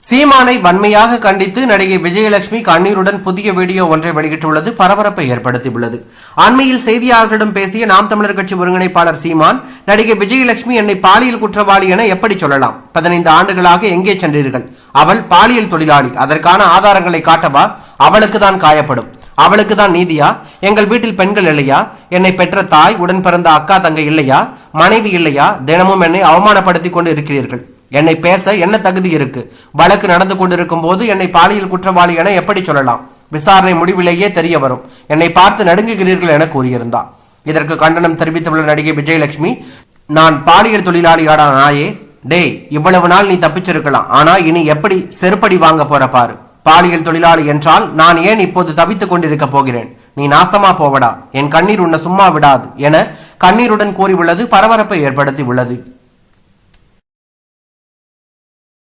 சீமானை வன்மையாக கண்டித்து நடிகை விஜயலட்சுமி கண்ணீருடன் புதிய வீடியோ ஒன்றை வெளியிட்டுள்ளது. பரபரப்பை ஏற்படுத்தியுள்ளது. அண்மையில் செய்தியாளர்களிடம் பேசிய நாம் தமிழர் கட்சி ஒருங்கிணைப்பாளர் சீமான் நடிகை விஜயலட்சுமி என்னை பாலியல் குற்றவாளி என எப்படி சொல்லலாம்? பதினைந்து ஆண்டுகளாக எங்கே சென்றீர்கள்? அவள் பாலியல் தொழிலாளி. அதற்கான ஆதாரங்களை காட்டவா? அவளுக்கு தான் காயப்படும். அவளுக்கு தான் நீதியா? எங்கள் வீட்டில் பெண்கள் இல்லையா? என்னை பெற்ற தாய் உடன் பிறந்த அக்கா தங்கை இல்லையா? மனைவி இல்லையா? தினமும் என்னை அவமானப்படுத்தி கொண்டு இருக்கிறீர்கள். என்னை பேச என்ன தகுதி இருக்கு? வழக்கு நடந்து கொண்டிருக்கும் போது என்னை பாலியல் குற்றவாளி என எப்படி சொல்லலாம்? விசாரணை முடிவிலேயே தெரிய வரும். என்னை பார்த்து நடுங்குகிறீர்கள் என கூறியிருந்தார் இதற்கு கண்டனம் தெரிவித்துள்ள நடிகை விஜயலட்சுமி நான் பாலியல் தொழிலாளியாடா நாயே. டேய் இவ்வளவு நாள் நீ தப்பிச்சிருக்கலாம். ஆனா இனி எப்படி செருப்படி வாங்க போற பாரு. பாலியல் தொழிலாளி என்றால் நான் ஏன் இப்போது தவித்துக் கொண்டிருக்க போகிறேன்? நீ நாசமா போவடா. என் கண்ணீர் உன்னை சும்மா விடாது என கண்ணீருடன் கூறியுள்ளது பரபரப்பை ஏற்படுத்தி உள்ளது.